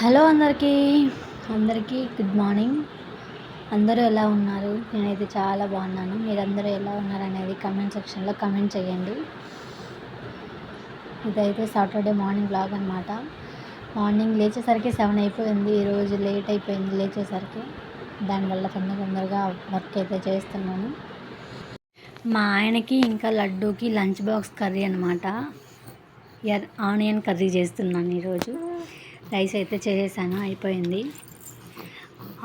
Hello అందరికీ. అందరికీ good morning. అందరూ ఎలా ఉన్నారు? నేనైతే చాలా బాగున్నాను. మీరందరూ ఎలా ఉన్నారు అనేది కమెంట్ సెక్షన్లో కమెంట్ చేయండి. ఇదైతే సాటర్డే మార్నింగ్ బ్లాగ్ అనమాట మార్నింగ్ లేచేసరికి సెవెన్ అయిపోయింది. ఈరోజు లేట్ అయిపోయింది లేచేసరికి. దానివల్ల తొందర తొందరగా వర్క్ అయితే చేస్తున్నాను. మా ఆయనకి ఇంకా లడ్డూకి లంచ్ బాక్స్ కర్రీ అనమాట ఎర్ ఆనియన్ కర్రీ చేస్తున్నాను ఈరోజు. రైస్ అయితే చేసేసాను అయిపోయింది.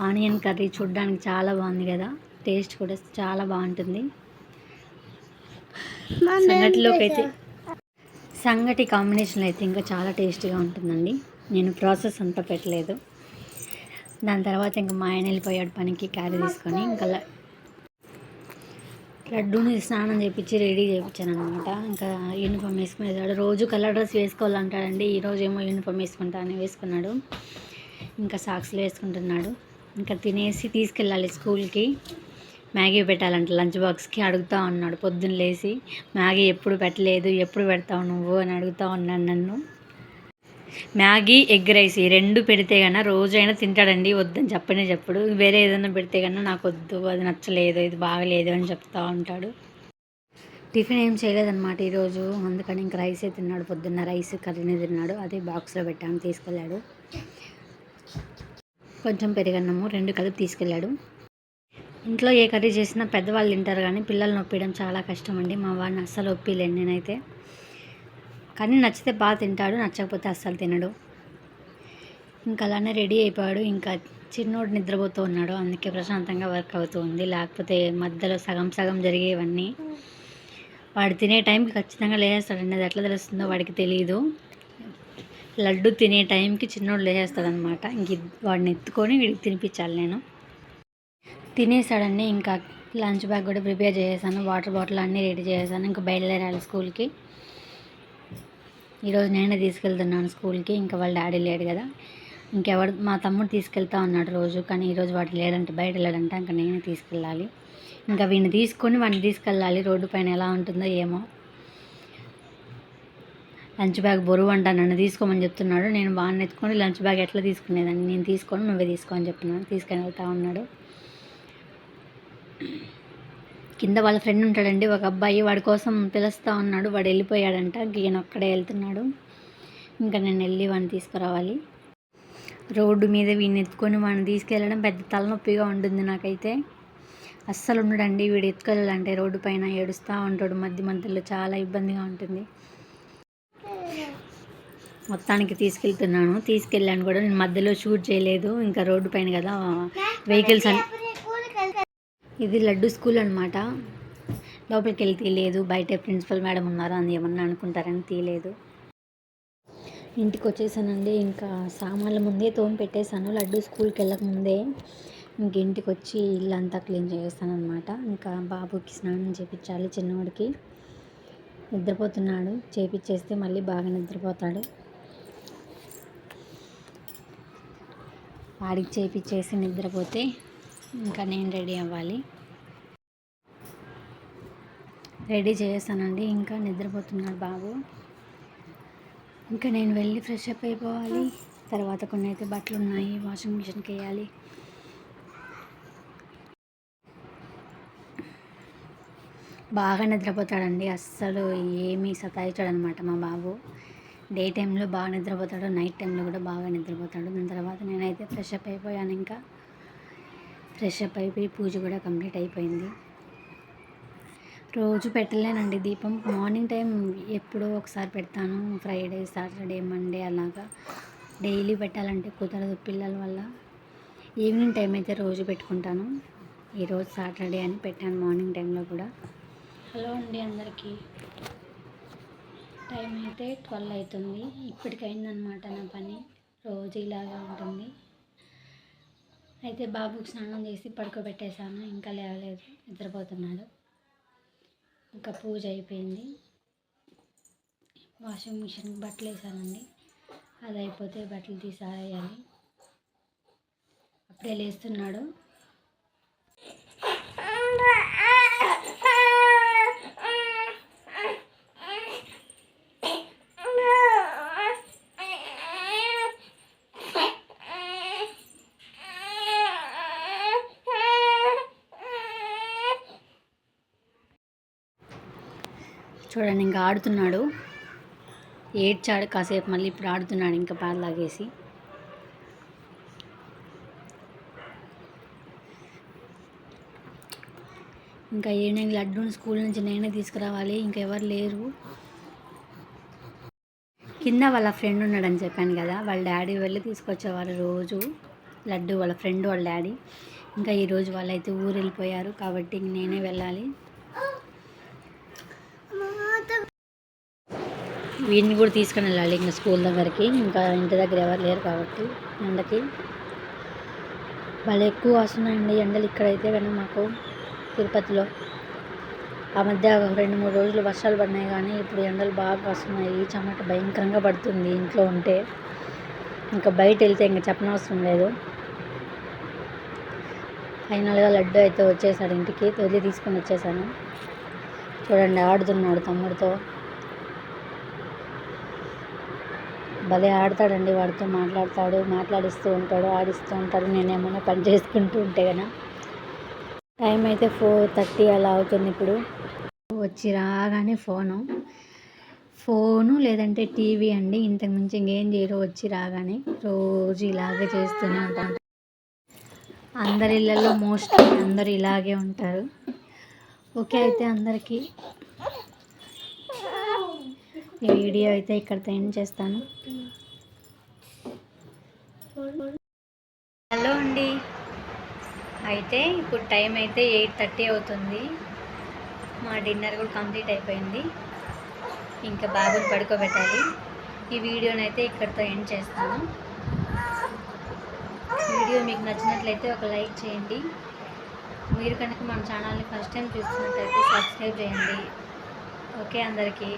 ఆనియన్ కర్రీ చూడడానికి చాలా బాగుంది కదా టేస్ట్ కూడా చాలా బాగుంటుంది. సంగటిలోకి అయితే సంగటి కాంబినేషన్లో అయితే ఇంకా చాలా టేస్టీగా ఉంటుందండి. నేను ప్రాసెస్ అంతా పెట్టలేదు. దాని తర్వాత ఇంకా మా ఆయన వెళ్ళిపోయాడు పనికి క్యారీ తీసుకొని ఇంకా లడ్డూని స్నానం చేయించి రెడీ చేయించాను అనమాట ఇంకా యూనిఫామ్ వేసుకునేదాడు రోజు కలర్ డ్రెస్ వేసుకోవాలంటాడండి. ఈరోజు ఏమో యూనిఫామ్ వేసుకుంటా అని వేసుకున్నాడు. ఇంకా సాక్స్లు వేసుకుంటున్నాడు. ఇంకా తినేసి తీసుకెళ్ళాలి స్కూల్కి. మ్యాగీ పెట్టాలంట లంచ్ బాక్స్కి అడుగుతా ఉన్నాడు. పొద్దున్న లేచి మ్యాగీ ఎప్పుడు పెట్టలేదు ఎప్పుడు పెడతావు నువ్వు అని అడుగుతా ఉన్నాడు నన్ను. మ్యాగీ ఎగ్ రైస్ ఈ రెండు పెడితే కన్నా రోజైనా తింటాడండి వద్దని చెప్పనే చెప్పడు. వేరే ఏదైనా పెడితే కన్నా నాకు వద్దు అది నచ్చలేదు ఇది బాగలేదు అని చెప్తా ఉంటాడు. టిఫిన్ ఏం చేయలేదన్నమాట ఈరోజు. అందుకని ఇంకా రైసే తిన్నాడు పొద్దున్న రైస్ కర్రీనే తిన్నాడు. అదే బాక్స్లో పెట్టాను తీసుకెళ్ళాడు. కొంచెం పెరిగన్నము రెండు కలిపి తీసుకెళ్ళాడు. ఇంట్లో ఏ కర్రీ చేసినా పెద్దవాళ్ళు తింటారు కానీ పిల్లల్ని ఒప్పించడం చాలా కష్టం అండి మా వాడిని అస్సలు ఒప్పిలేను నేనైతే. కానీ నచ్చితే బాగా తింటాడు నచ్చకపోతే అస్సలు తినడు. ఇంకా అలానే రెడీ అయిపోయాడు. ఇంకా చిన్నోడు నిద్రపోతూ ఉన్నాడు. అందుకే ప్రశాంతంగా వర్క్ అవుతూ ఉంది. లేకపోతే మధ్యలో సగం సగం జరిగేవన్నీ వాడు తినే టైంకి ఖచ్చితంగా లేచేస్తాడండి అది ఎట్లా తెలుస్తుందో వాడికి తెలియదు లడ్డు తినే టైంకి చిన్నోడు లేచేస్తాడనమాట ఇంక వాడిని ఎత్తుకొని వీడికి తినిపించాలి నేను. తినేసాడండి ఇంకా లంచ్ బ్యాగ్ కూడా ప్రిపేర్ చేసేసాను. వాటర్ బాటిల్ అన్నీ రెడీ చేసేసాను. ఇంకా బయలుదేరాలి స్కూల్కి. ఈరోజు నేనే తీసుకెళ్తున్నాను స్కూల్కి. ఇంకా వాళ్ళ డాడీ లేడు కదా. ఇంకెవడు మా తమ్ముడు తీసుకెళ్తా ఉన్నాడు రోజు. కానీ ఈరోజు వాడు లేడంటే బయట లేడంటే. ఇంకా నేనే తీసుకెళ్ళాలి. ఇంకా వీడిని తీసుకొని వాడిని తీసుకెళ్ళాలి. రోడ్డు పైన ఎలా ఉంటుందో ఏమో. లంచ్ బ్యాగ్ బరువు అంట నన్ను తీసుకోమని చెప్తున్నాడు. నేను బాగా ఎత్తుకొని లంచ్ బ్యాగ్ ఎట్లా తీసుకునేదాన్ని? నేను తీసుకొని నువ్వే తీసుకోమని చెప్తున్నాను తీసుకొని వెళ్తా ఉన్నాడు. కింద వాళ్ళ ఫ్రెండ్ ఉంటాడండి ఒక అబ్బాయి వాడి కోసం పిలుస్తూ ఉన్నాడు వాడు వెళ్ళిపోయాడంట ఈయన ఒక్కడే వెళ్తున్నాడు. ఇంకా నేను వెళ్ళి వాడిని తీసుకురావాలి. రోడ్డు మీద వీడిని ఎత్తుకొని వాడిని తీసుకెళ్ళడం పెద్ద తలనొప్పిగా ఉంటుంది నాకైతే. అస్సలు ఉండడండి వీడు ఎత్తుకెళ్ళాలంటే రోడ్డు పైన ఏడుస్తూ ఉంటాడు మధ్య మధ్యలో చాలా ఇబ్బందిగా ఉంటుంది. మొత్తానికి తీసుకెళ్తున్నాను. తీసుకెళ్ళాను కూడా నేను మధ్యలో షూట్ చేయలేదు ఇంకా రోడ్డు పైన కదా వెహికల్స్ అన్ని ఇది లడ్డు స్కూల్ అనమాట లోపలికి వెళ్ళి తీయలేదు. బయట ప్రిన్సిపల్ మేడం ఉన్నారు అని ఏమన్నా అనుకుంటారని తీయలేదు. ఇంటికి వచ్చేసానండి ఇంకా సామాన్ల ముందే తోమి పెట్టేశాను. లడ్డు స్కూల్కి వెళ్ళక ముందే ఇంక ఇంటికి వచ్చి ఇల్లు అంతా క్లీన్ చేస్తాను అనమాట ఇంకా బాబుకి స్నానం చేపించాలి చిన్నవాడికి నిద్రపోతున్నాడు. చేపించేస్తే మళ్ళీ బాగా నిద్రపోతాడు. వాడికి చేపించేసి నిద్రపోతే ఇంకా నేను రెడీ అవ్వాలి. రెడీ చేస్తానండి ఇంకా నిద్రపోతున్నాడు బాబు. ఇంకా నేను వెళ్ళి ఫ్రెష్ అప్ అయిపోవాలి. తర్వాత కొన్ని అయితే బట్టలు ఉన్నాయి. వాషింగ్ మిషన్కి వేయాలి. బాగా నిద్రపోతాడండి. అస్సలు ఏమీ సతాయించాడనమాట మా బాబు. డే టైంలో బాగా నిద్రపోతాడు. నైట్ టైంలో కూడా బాగా నిద్రపోతాడు. దాని తర్వాత నేనైతే ఫ్రెష్ అప్ అయిపోయాను ఇంకా. ఫ్రెష్ అప్ అయిపోయి పూజ కూడా కంప్లీట్ అయిపోయింది. రోజు పెట్టలేనండి దీపం. మార్నింగ్ టైం ఎప్పుడో ఒకసారి పెడతాను. ఫ్రైడే సాటర్డే మండే అలాగా. డైలీ పెట్టాలంటే కుదరదు పిల్లల వల్ల. ఈవినింగ్ టైం అయితే రోజు పెట్టుకుంటాను. ఈరోజు సాటర్డే అని పెట్టాను మార్నింగ్ టైంలో కూడా. హలో అండి అందరికీ. టైం అయితే ట్వెల్వ్ అవుతుంది. ఇప్పటికైందనమాట నా పని. రోజు ఇలాగా ఉంటుంది. అయితే బాబుకి స్నానం చేసి పడుకోబెట్టేశాను. ఇంకా లేవలేదు. నిద్రపోతున్నాడు. ఇంకా పూజ అయిపోయింది. వాషింగ్ మిషన్కి బట్టలు వేసానండి అది అయిపోతే బట్టలు తీసి ఆరేయాలి అప్పుడే లేస్తున్నాడు. చూడండి ఇంకా ఆడుతున్నాడు. ఏడ్చాడు కాసేపు మళ్ళీ ఇప్పుడు ఆడుతున్నాడు ఇంకా పాలు లాగేసి. ఇంకా ఈవినింగ్ లడ్డూని స్కూల్ నుంచి నేనే తీసుకురావాలి ఇంకా ఎవరు లేరు. కింద వాళ్ళ ఫ్రెండ్ ఉన్నాడని చెప్పాను కదా వాళ్ళ డాడీ వెళ్ళి తీసుకొచ్చేవారు రోజు. లడ్డు వాళ్ళ ఫ్రెండ్ వాళ్ళ డాడీ. ఇంకా ఈరోజు వాళ్ళైతే ఊరు వెళ్ళిపోయారు కాబట్టి నేనే వెళ్ళాలి. వీడిని కూడా తీసుకుని వెళ్ళాలి ఇంకా స్కూల్ దగ్గరికి. ఇంకా ఇంటి దగ్గర ఎవరు లేరు కాబట్టి ఎండకి వాళ్ళు ఎక్కువ వస్తున్నాయండి ఎండలు ఇక్కడైతే కానీ మాకు తిరుపతిలో. ఆ మధ్య రెండు మూడు రోజులు వర్షాలు పడినాయి కానీ ఇప్పుడు ఎండలు బాగా వస్తున్నాయి. చెమట భయంకరంగా పడుతుంది ఇంట్లో ఉంటే. ఇంకా బయట వెళ్తే ఇంకా చెప్పనవసరం లేదు. ఫైనల్గా లడ్డు అయితే వచ్చేసాడు ఇంటికి. తొలి తీసుకొని వచ్చేసాను. చూడండి ఆడుతున్నాడు తమ్ముడితో. భలే ఆడతాడండి వాడితో మాట్లాడతాడు మాట్లాడిస్తూ ఉంటాడు ఆడిస్తూ ఉంటాడు నేనేమైనా పని చేసుకుంటూ ఉంటే కదా టైం అయితే ఫోర్ థర్టీ అలా అవుతుంది ఇప్పుడు. వచ్చి రాగానే ఫోను. ఫోను లేదంటే టీవీ అండి ఇంతకుమించి ఇంకేం చేయరు వచ్చి రాగానే. రోజు ఇలాగే చేస్తూనే ఉంటాను అందరి ఇళ్ళల్లో మోస్ట్లీ అందరూ ఇలాగే ఉంటారు. ఓకే అయితే అందరికీ. ఈ వీడియో అయితే ఇక్కడితో ఎండ్ చేస్తాను. హలో అండి. అయితే ఇప్పుడు టైం అయితే ఎయిట్ థర్టీ అవుతుంది. మా డిన్నర్ కూడా కంప్లీట్ అయిపోయింది. ఇంకా బాబుని పడుకోబెట్టాలి. ఈ వీడియోని అయితే ఇక్కడితో ఎండ్ చేస్తాను. వీడియో మీకు నచ్చినట్లయితే ఒక లైక్ చేయండి. మీరు కనుక మన ఛానల్ని ఫస్ట్ టైం చూస్తున్నట్లయితే సబ్స్క్రైబ్ చేయండి. ఓకే అందరికీ.